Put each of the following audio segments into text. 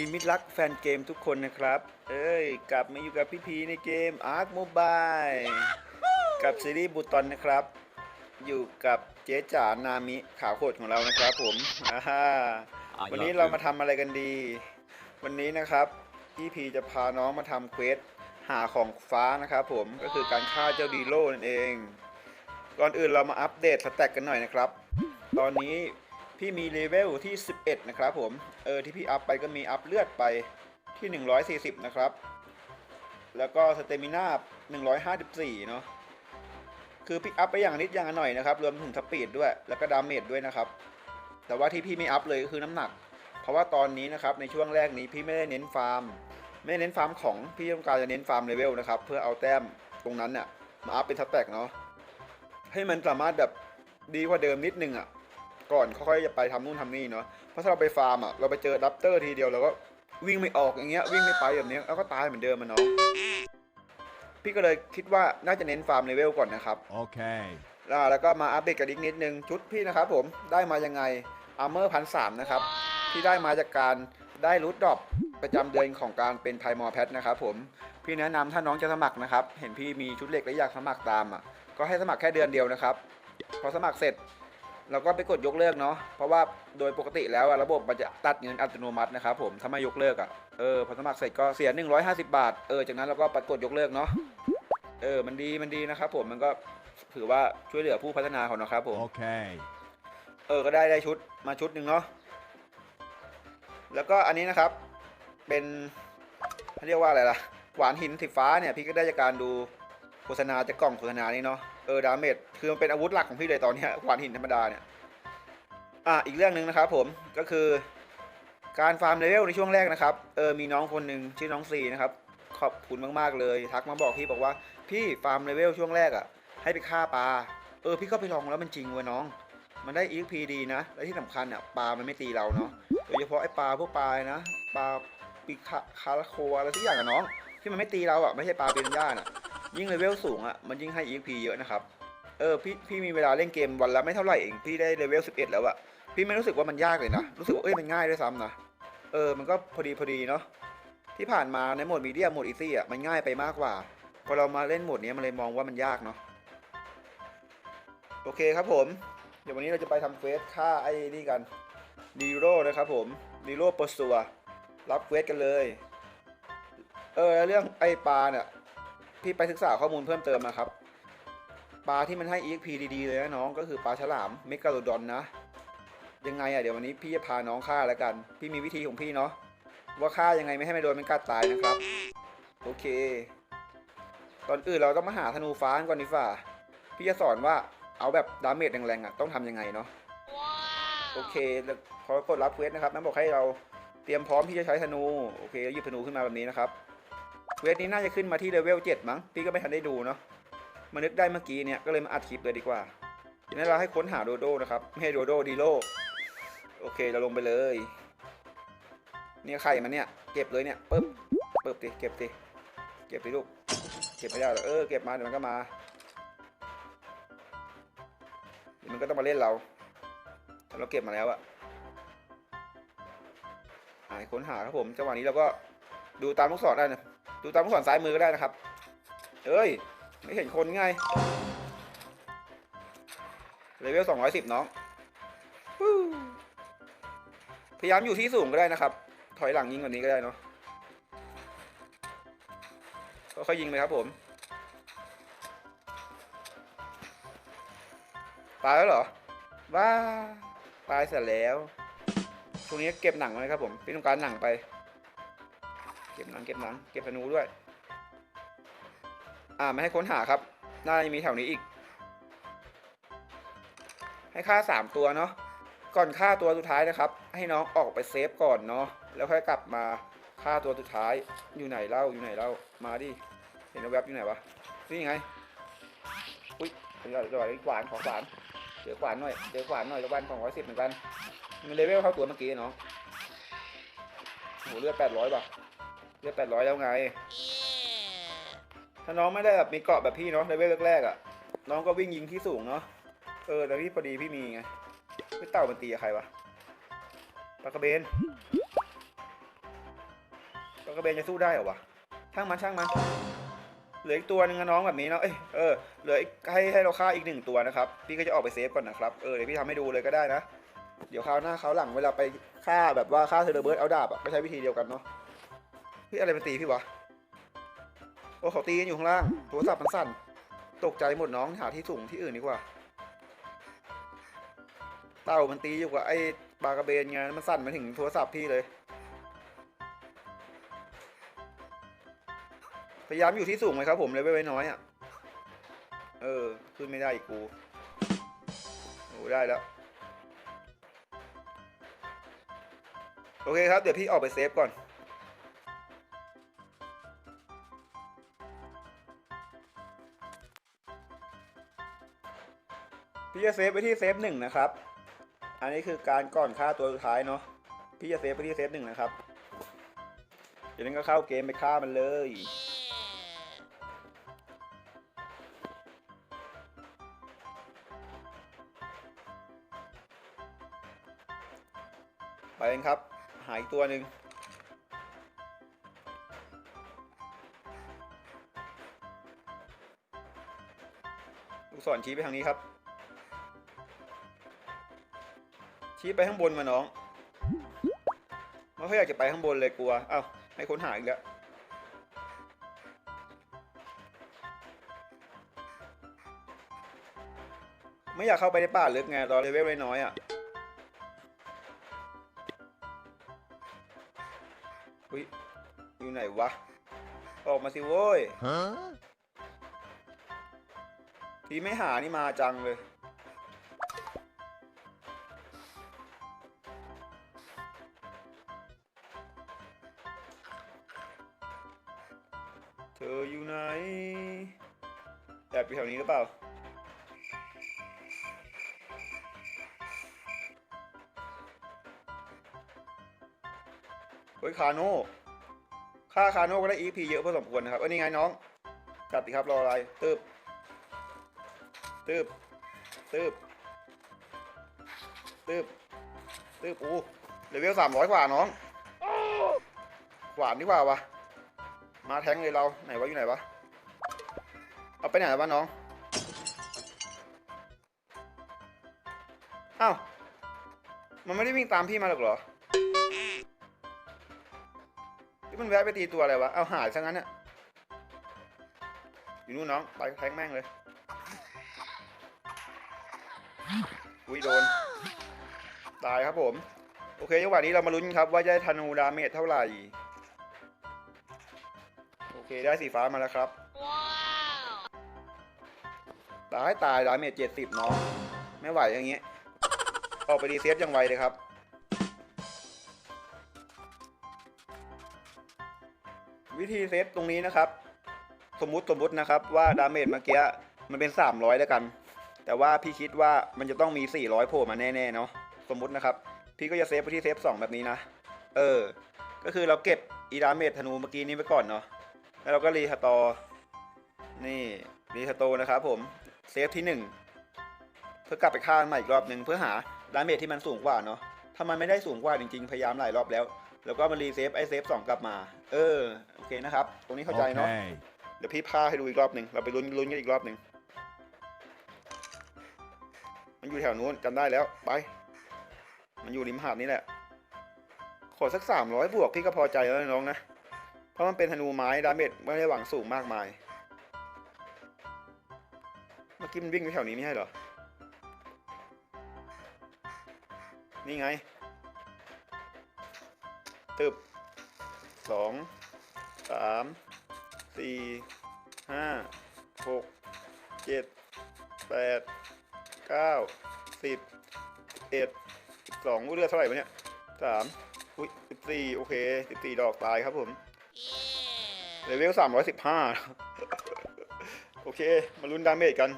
ดีมิตรรักแฟนเกมทุกคนนะครับ เอ้ย กลับมาอยู่กับพี่พีในเกม Ark Mobile กับซีรีส์บูตอนนะครับ อยู่กับเจ๊จ๋านามิขาวโคตรของเรานะครับผมอ่าฮ่าอะวันนี้ยอดเรามาทำอะไรกันดี วันนี้นะครับ พี่พีจะพาน้องมาทำเควสหาของฟ้านะครับผม ก็คือการฆ่าเจ้าดีโร่นั่นเอง ก่อนอื่นเรามาอัปเดตสแต็กกันหน่อยนะครับ ตอนนี้ พี่มีเลเวลที่ 11 นะครับผม เออที่พี่อัพไปก็มีอัพเลือดไปที่ 140 นะครับ แล้วก็สเตมิน่า154 เนาะ คือพี่อัพไปอย่างนิดอย่างหน่อยนะครับ รวมถึงสปีดด้วย แล้วก็ดาเมจด้วยนะครับ แต่ว่าที่พี่ไม่อัพเลยก็คือน้ำหนัก เพราะว่าตอนนี้นะครับในช่วงแรกนี้พี่ไม่ได้เน้นฟาร์ม ไม่เน้นฟาร์มของ พี่ต้องการจะเน้นฟาร์มเลเวลนะครับ เพื่อเอาแต้มตรงนั้นเนี่ยมาอัพเป็นสแต็กเนาะ ให้มันสามารถแบบดีกว่าเดิมนิดนึงอะ ก่อนค่อยๆจะไปทำนู่นทำนี่เนาะเพราะถ้าเราไปฟาร์มอะเราไปเจอดับเตอร์ทีเดียวเราก็วิ่งไม่ออกอย่างเงี้ยวิ่งไม่ไปแบบเนี้ยแล้วก็ตายเหมือนเดิมมันเนาะพี่ก็เลยคิดว่าน่าจะเน้นฟาร์มเลเวลก่อนนะครับ Okay. อ่าแล้วก็มาอัปเดตกันอีกนิดนึงชุดพี่นะครับผมได้มายังไงอาร์เมอร์พันสามนะครับที่ได้มาจากการได้รูทดรอปประจำเดือนของการเป็นไทมอร์แพทนะครับผมพี่แนะนำถ้าน้องจะสมัครนะครับ เห็นพี่มีชุดเหล็กและอยากสมัครตามอะก็ให้สมัครแค่เดือนเดียวนะครับ พอสมัครเสร็จ เราก็ไปกดยกเลิกเนาะเพราะว่าโดยปกติแล้วอะระบบมันจะตัดเงินอัตโนมัตินะครับผมถ้าไม่ยกเลิกอะเออพอสมัครเสร็จก็เสีย 150 บาทเออจากนั้นเราก็ไปกดยกเลิกเนาะเออมันดีมันดีนะครับผมมันก็ถือว่าช่วยเหลือผู้พัฒนาเขานะครับผม Okay. เออก็ได้ได้ชุดมาชุดหนึ่งเนาะแล้วก็อันนี้นะครับเป็นเขาเรียกว่าอะไรล่ะหวานหินสีฟ้าเนี่ยพี่ก็ได้จากการดูโฆษณาจากล่องโฆษณานี้เนาะเออดาเมจคือมันเป็นอาวุธหลักของพี่เลยตอนนี้ยหวานหินธรรมดาเนี่ยอะอีกเรื่องหนึ่งนะครับผมก็คือ การฟาร์มเลเวลในช่วงแรกนะครับเออมีน้องคนหนึ่งชื่อน้องซีนะครับขอบคุณมากๆเลย ทักมาบอกพี่บอกว่าพี่ฟาร์มเลเวลช่วงแรกอะ ให้ไปฆ่าปลาเออพี่ก็ไปลองแล้วมันจริงเว้ยน้อง มันได้ EXP ดีนะ และที่สำคัญอะปลามันไม่ตีเราเนาะโดยเฉพาะไอ้ปลาพวกปลานะปลาปิคาคาราโคอะไรทุกอย่างอะน้อง ที่มันไม่ตีเราอะไม่ใช่ปลาเป็นย่าน่ะ ยิ่งเลเวลสูงอะมันยิ่งให้ EXP เยอะนะครับ เออพี่พี่มีเวลาเล่นเกมวันละไม่เท่าไหร่เองพี่ได้เลเวล11 แล้วอะพี่ไม่รู้สึกว่ามันยากเลยนะ รู้สึกว่าเอ้ยมันง่ายด้วยซ้ำนะเออมันก็พอดีพอดีเนาะที่ผ่านมาในโหมดมีเดียโหมดอีซี่อะมันง่ายไปมากกว่าพอเรามาเล่นโหมดนี้มันเลยมองว่ามันยากเนาะโอเคครับผม เดี๋ยววันนี้เราจะไปทำเควสฆ่าไอ้นี่กันดีโร่นะครับผมดีโร่ปสัวรับเควสกันเลย เออแล้วเรื่องไอ้ปลาเนี่ย พี่ไปศึกษาข้อมูลเพิ่มเติมมาครับ ปลาที่มันให้ EXP ดีๆเลยนะน้องก็คือปลาฉลามเมกาโลดอนนะ ยังไงอะเดี๋ยววันนี้พี่จะพาน้องฆ่าแล้วกัน พี่มีวิธีของพี่เนาะว่าฆ่ายังไงไม่ให้มันโดนมันกัดตายนะครับ โอเคก่อนอื่นเราต้องมาหาธนูฟ้าก่อนดีฝ่า พี่จะสอนว่าเอาแบบดาเมจแรงๆอะต้องทำยังไงเนาะโอเคแล้วพอกดรับเควสนะครับนั่นบอกให้เราเตรียมพร้อมที่จะใช้ธนู โอเคหยิบธนูขึ้นมาแบบนี้นะครับ เวสนี้น่าจะขึ้นมาที่เลเวล7มั้งพี่ก็ไม่ทันได้ดูเนาะมานึกได้เมื่อกี้เนี่ยก็เลยมาอัดคลิปเลยดีกว่าทีนี้เราให้ค้นหาโดโดนะครับไม่ให้โดโดดีโลโอเคเราลงไปเลย เนี่ยไข่มันเนี่ยเก็บเลยเนี่ยปึ๊บปึ๊บดิเก็บดิเก็บดิลูกเก็บไม่ได้หรอเออเก็บมาเดี๋ยวมันก็มาเดี๋ยวมันก็ต้องมาเล่นเราแต่เราเก็บมาแล้วอะหายค้นหาครับผมจังหวะนี้เราก็ดูตามลูกศรได้นะ ดูตามลูกศรซ้ายมือก็ได้นะครับ เอ้ย ไม่เห็นคนไงเลเวลสองร้อยสิบน้อง พยายามอยู่ที่สูงก็ได้นะครับ ถอยหลังยิงกว่านี้ก็ได้เนาะค่อยๆยิงไปครับผม ตายแล้วเหรอ ว้า ตายเสร็จแล้วช่วงนี้เก็บหนังไว้ครับผมพี่ต้องการหนังไป ก็บหนังเก็บหนังเก็บธนูด้วย อ่าไม่ให้ค้นหาครับ น่าจะมีแถวนี้อีก ให้ฆ่าสามตัวเนาะ ก่อนฆ่าตัวสุดท้ายนะครับ ให้น้องออกไปเซฟก่อนเนาะ แล้วค่อยกลับมาฆ่าตัวสุดท้าย อยู่ไหนเล่า อยู่ไหนเล่า มาดิ เห็นแวบอยู่ไหนวะนี่ไง อุ้ยเดี๋ยวเดี๋ยวขวานขอขวานเจอขวานหน่อย เจอขวานหน่อยตะวันสองร้อยสิบเหมือนกัน มันเลเวลเท่าตัวเมื่อกี้เนาะโหเลือดแปดร้อยป่ะ เลือดแปดร้อยแล้วไง ถ้าน้องไม่ได้แบบมีเกราะแบบพี่เนาะเลเวลแรกๆอะ น้องก็วิ่งยิงที่สูงเนาะ เออแต่พี่พอดีพี่มีไง ไม่เต่ามันตีกับใครวะปลากระเบนากระเบนจะสู้ได้เหรอวะ ช่างมันช่างมัน เหลืออีกตัวหนึงนะน้องแบบนี้เนาะ เอ้ยเออ เหลืออีกให้ให้เราฆ่าอีกหนึ่งตัวนะครับ พี่ก็จะออกไปเซฟก่อนนะครับ เออเดี๋ยวพี่ทำให้ดูเลยก็ได้นะ เดี๋ยวคราวหน้าคราวหลังเวลาไปฆ่าแบบว่าฆ่าเทเลเบิร์ดเอาดาบอะก็ใช้วิธีเดียวกันเนาะ พี่อะไรมันตีพี่วะ โอ้เขาตีกันอยู่ข้างล่าง โทรศัพท์มันสั่น ตกใจหมดน้องหาที่สูงที่อื่นดีกว่า เต่ามันตีอยู่กับไอ้ปลากระเบนไงมันสั่นมาถึงโทรศัพท์พี่เลย พยายามอยู่ที่สูงไหมครับผมเลยไว้น้อยอะ เออ ขึ้นไม่ได้อีกกูโอ้ได้แล้วโอเคครับ เดี๋ยวพี่ออกไปเซฟก่อน พี่จะเซฟไปที่เซฟหนึ่งนะครับ อันนี้คือการก่อนฆ่าตัวสุดท้ายเนาะ พี่จะเซฟไปที่เซฟหนึ่งนะครับจากนั้นก็เข้าเกมไปฆ่ามันเลยไปกันครับ หายตัวหนึ่งลูกศรชี้ไปทางนี้ครับ ชี้ไปข้างบนมาน้องไม่ค่อยอยากจะไปข้างบนเลยกลัว เอ้าให้ค้นหาอีกแล้วไม่อยากเข้าไปในป่าลึกไงตอนเลเวลน้อยๆอะอุ้ยอยู่ไหนวะ ออกมาสิโว้ย Huh? ทีไม่หานี่มาจังเลย อบอยู่แถวนี้หรือเปล่า เฮ้ยคาโน่ค่าคาโน่ก็ได้ EP เยอะพอสมควรนะครับเอ้ยนี่ไงน้องจัดดิครับรออะไรตึบตืบตืบตืบตืบอู้เลเวลสามร้อยกว่าน้องหวานดีกว่าวะมาแทงเลยเราไหนวะอยู่ไหนวะเอา ไปไหนวะน้อง อ้าว มันไม่ได้วิ่งตามพี่มาหรอกเหรอ ที่มันแวะไปตีตัวอะไรวะ เอาหายซะงั้นเนี่ยอยู่นู่นน้องไปแทงแม่งเลย อุ้ยโดน ตายครับผม โอเคจังหวะนี้เรามาลุ้นครับว่าจะได้ธนูดาเมจเท่าไหร่ โอเคได้สีฟ้ามาแล้วครับ ตายตายดาเมจเจ็ดสิบน้องไม่ไหวอย่างเงี้ยออกไปดีเซฟยังไวเลยครับ วิธีเซฟตรงนี้นะครับ สมมุติสมมุตินะครับว่าดาเมจเมื่อกี้มันเป็น 300 แล้วกัน แต่ว่าพี่คิดว่ามันจะต้องมี 400โผล่มาแน่ๆเนาะสมมุตินะครับ พี่ก็จะเซฟไปที่เซฟ2แบบนี้นะ เออ ก็คือเราเก็บอีดาเมจธนูเมื่อกี้นี้ไว้ก่อนเนาะแล้วเราก็รีสตอร์นี่รีสตอร์นะครับผม เซฟที่ 1 เพื่อกลับไปฆ่ามันใหม่อีกรอบหนึ่งเพื่อหาดาเมจที่มันสูงกว่าเนาะถ้ามันไม่ได้สูงกว่าจริงๆ พยายามหลายรอบแล้ว แล้วก็มารีเซฟไอเซฟสองกลับมา เออโอเคนะครับ ตรงนี้เข้าใจเนาะ Okay. เดี๋ยวพี่พาให้ดูอีกรอบหนึ่งเราไปลุ้นลุ้นกันอีกรอบหนึ่งมันอยู่แถวนู้นจำได้แล้วไป มันอยู่ริมหาดนี่แหละ ขอสักสามร้อยบวกพี่ก็พอใจแล้วนะน้องนะ เพราะมันเป็นธนูไม้ดาเมจไม่ได้หวังสูงมากมาย เมื่อกี้มันวิ่งไปแถวนี้ไม่ใช่เหรอ นี่ไง ตึบสองสามสี่ห้าหกเจ็ดแปดเก้าสิบเอ็ดสิบสองเลือดเท่าไหร่วะเนี่ยสามอุ้ยสิบสี่โอเคสิบสี่ดอกตายครับผมเลเวลสามร้อยสิบห้าโอเค มาลุ้นดาเมจกัน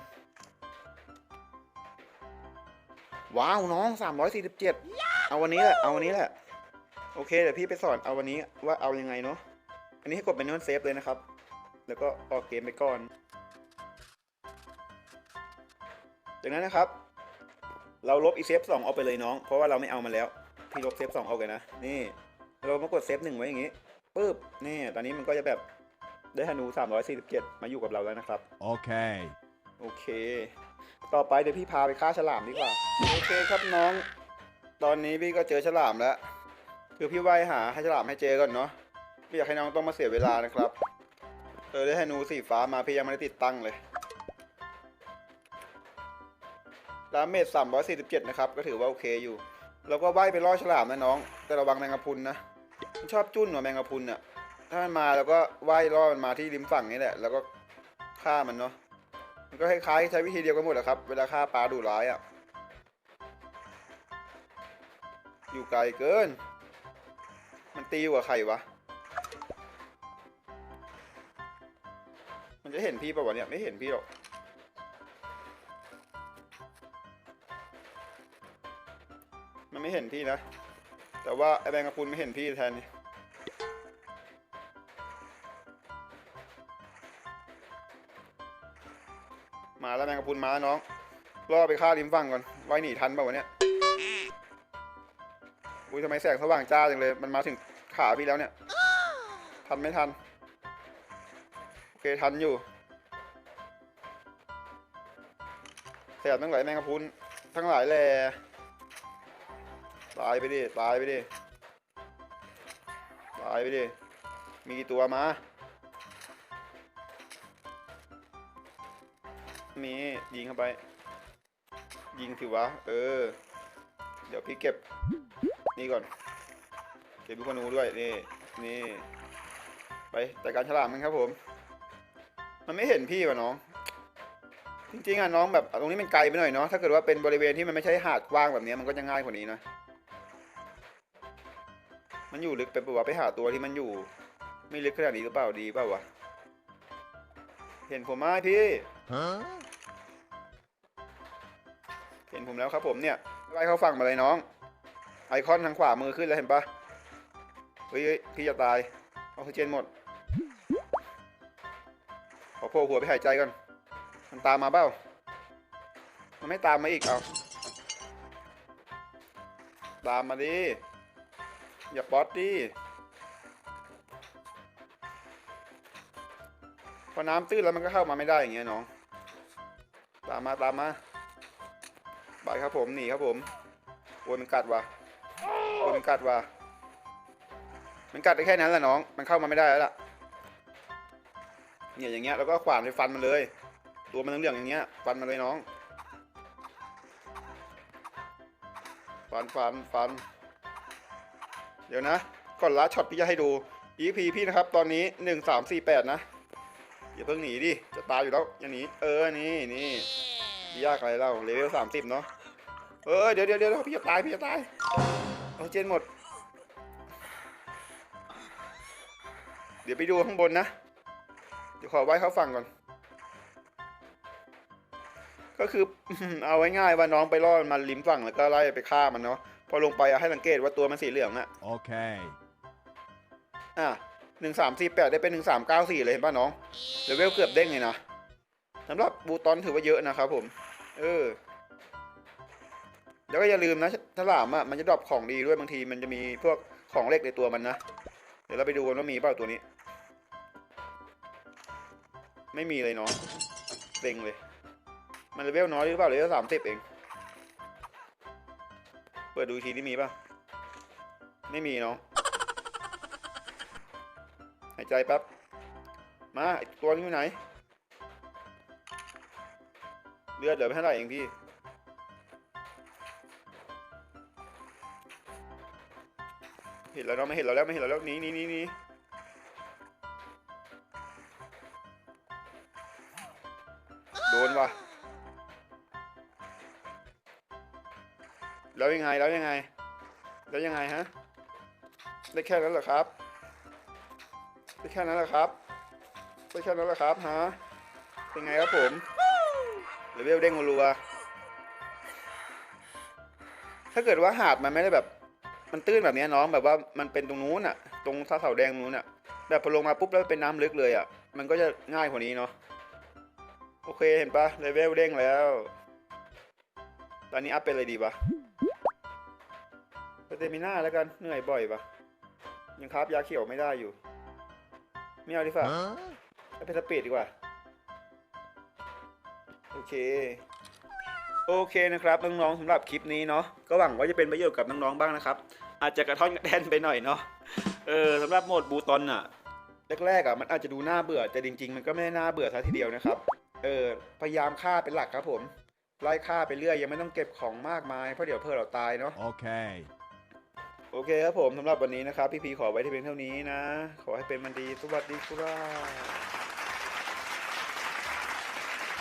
ว้าวน้องสามร้อยสี่สิบเจ็ดเอาวันนี้แหละ เอาวันนี้แหละ โอเคเดี๋ยวพี่ไปสอนเอาวันนี้ว่าเอายังไงเนาะ อันนี้ให้กดเป็นนอนเซฟเลยนะครับ แล้วก็ออกเกมไปก่อน จากนั้นนะครับ เราลบอีเซฟสองออกไปเลยน้อง เพราะว่าเราไม่เอามาแล้ว พี่ลบเซฟสองออกเลยนะ นี่ เรามากดเซฟหนึ่งไว้อย่างนี้ปึ๊บ นี่ ตอนนี้มันก็จะแบบได้ธนู 347 มาอยู่กับเราแล้วนะครับ Okay. โอเค ต่อไปเดี๋ยวพี่พาไปฆ่าฉลามดีกว่า โอเคครับน้อง ตอนนี้พี่ก็เจอฉลามแล้ว คือพี่ว่ายหาให้ฉลามให้เจอก่อนเนาะ ไม่อยากให้น้องต้องมาเสียเวลานะครับ เออได้ธนูสีฟ้ามาพี่ยังไม่ได้ติดตั้งเลยดาเมจ347 นะครับ ก็ถือว่าโอเคอยู่ แล้วก็ว่ายไปล่อฉลามนะน้อง แต่ระวังแมงกะพรุนนะ มันชอบจุ้นหัวแมงกะพรุนอะถ้ามันมาแล้วก็ว่ายล่อมันมาที่ริมฝั่งนี่แหละ แล้วก็ฆ่ามันเนาะ มันก็คล้ายๆใช้วิธีเดียวกันหมดแหละครับ เวลาฆ่าปลาดุร้ายอะ่ะ อยู่ไกลเกิน มันตีอยู่กับใครวะ มันจะเห็นพี่ป่าวะเนี่ย ไม่เห็นพี่หรอก มันไม่เห็นพี่นะ แต่ว่าไอแบงกระพุนไม่เห็นพี่แทนนี่ มาแล้วแมงกะพรุนมาแล้วน้องล่อไปฆ่าริมฝั่งก่อนไว้หนีทันเปล่าวะเนี่ยอุ้ยทำไมแสงสว่างจ้าจังเลย มันมาถึงขาพี่แล้วเนี่ย ทันไม่ทัน โอเคทันอยู่แสบตั้งหลายแมงกะพุนทั้งหลายแหล่ตายไปดิ ตายไปดิ ตายไปดิ มีกี่ตัวมา มียิงเข้าไป ยิงสิวะ เออ เดี๋ยวพี่เก็บ นี่ก่อน เก็บลูกธนูด้วย นี่ นี่ ไปจัดการฉลามกันครับผม มันไม่เห็นพี่วะน้อง จริงๆอะน้องแบบตรงนี้มันไกลไปหน่อยเนาะ ถ้าเกิดว่าเป็นบริเวณที่มันไม่ใช่หาดกว้างแบบนี้มันก็จะง่ายกว่านี้นะ มันอยู่ลึกไปปะวะไปหาตัวที่มันอยู่ ไม่ลึกขนาดนี้หรือเปล่าดีเปล่าวะเห็นผมไหมพี่ Huh? ็นผมแล้วครับผมเนี่ยไล่เข้าฝั่งมาเลยน้อง ไอคอนทางขวามือขึ้นแล้วเห็นปะเฮ้ยพี่จะตายออกซิเจนหมดขอโผล่หัวไปหายใจก่อนมันตามมาเปล่ามันไม่ตามมาอีกเอาตามมาดิอย่าป๊อตดิพอน้ำตื้นแล้วมันก็เข้ามาไม่ได้อย่างเงี้ยน้อง ตามมาตามมา ครับผมหนีครับผมวนมันกัดว่ะวนมันกัดว่ะมันกัดได้แค่นั้นแหละน้อง มันเข้ามาไม่ได้แล้วล่ะเนี่ยอย่างเงี้ยแล้วก็ขวานไปฟันมันเลย ตัวมันเหลืองๆอย่างเงี้ยฟันมันเลยน้อง ฟันฟันฟัน เดี๋ยวนะก่อนลัดช็อตพี่จะให้ดู EP พี่นะครับ ตอนนี้หนึ่งสามสี่แปดนะอย่าเพิ่งหนีดิจะตายอยู่แล้วอย่าหนีเออนี่นี่ ยากอะไรเล่าเลเวลสามสิบเนาะเออเดี๋ยวเดี๋ยวเดี๋ยวพี่จะตายพี่จะตายเอาเจนหมด เดี๋ยวไปดูข้างบนนะ เดี๋ยวขอไว้เขาฟังก่อน ก็คือเอาไว้ง่ายว่าน้องไปล่อมันมาริมฝั่งแล้วก็ไล่ไปฆ่ามันเนาะพอลงไปอะให้สังเกตว่าตัวมันสีเหลืองอะ Okay. อะหนึ่งสามสี่แปดได้เป็นหนึ่งสามเก้าสี่เลยเห็นป่ะน้องเลเวลเกือบเด้งเลยนะ สำหรับบูตอนถือว่าเยอะนะครับผม เออ แล้วก็อย่าลืมนะฉลามอะมันจะดรอปของดีด้วยบางที มันจะมีพวกของเล็กในตัวมันนะ เดี๋ยวเราไปดูกันว่ามีเปล่าตัวนี้ ไม่มีเลยน้องเต็งเลย มันเลเวลน้อยหรือเปล่าเลเวลสามสิบเอง เปิดดูอีทีนี่มีป่ะ ไม่มีน้องหายใจแป๊บ มาตัวนี้อยู่ไหน เลือดเหลือไม่เท่าไหร่เองพี่ เห็นแล้วเนาะไม่เห็นเราแล้วไม่เห็นเราแล้วหนีหนีหนีหนีโดนว่ะแล้วยังไงแล้วยังไง แล้วยังไงฮะ ได้แค่นั้นเหรอครับ ได้แค่นั้นแหละครับ ได้แค่นั้นแหละครับฮะเป็นไงครับผม เลเวลเด้งรัวๆถ้าเกิดว่าหาดมันไม่ได้แบบ มันตื้นแบบเนี้ยน้องแบบว่ามันเป็นตรงนู้นอะตรงท่าเสาแดงนู้นอะแบบพอลงมาปุ๊บแล้วเป็นน้ำลึกเลยอะมันก็จะง่ายกว่านี้เนาะโอเคเห็นปะเลเวลเด้งแล้ว ตอนนี้อัพเป็นอะไรดีปะสเตมิน่าแล้วกันเหนื่อยบ่อยปะยังคราบยาเขียวไม่ได้อยู่ไม่เอาดีฝ่า Huh? ให้เป็นสปีดดีกว่าโอ เคโอเคนะครับน้องๆสำหรับคลิปนี้เนาะก็หวังว่าจะเป็นประโยชน์กับน้องๆบ้างนะครับ อาจจะกระท่อนกระแทนไปหน่อยเนาะเออสำหรับโหมดบูตอนอะแรกๆอะมันอาจจะดูน่าเบื่อแต่จริง ๆ มันก็ไม่ได้น่าเบื่อซะทีเดียวนะครับเออพยายามฆ่าเป็นหลักครับผมไล่ฆ่าไปเรื่อยยังไม่ต้องเก็บของมากมายเพราะเดี๋ยวเพื่อเราตายเนาะ Okay. โอเคครับผมสำหรับวันนี้นะครับพี่พีขอไว้ที่เพียงเท่านี้นะ ขอให้เป็นมันดีสวัสดีครับ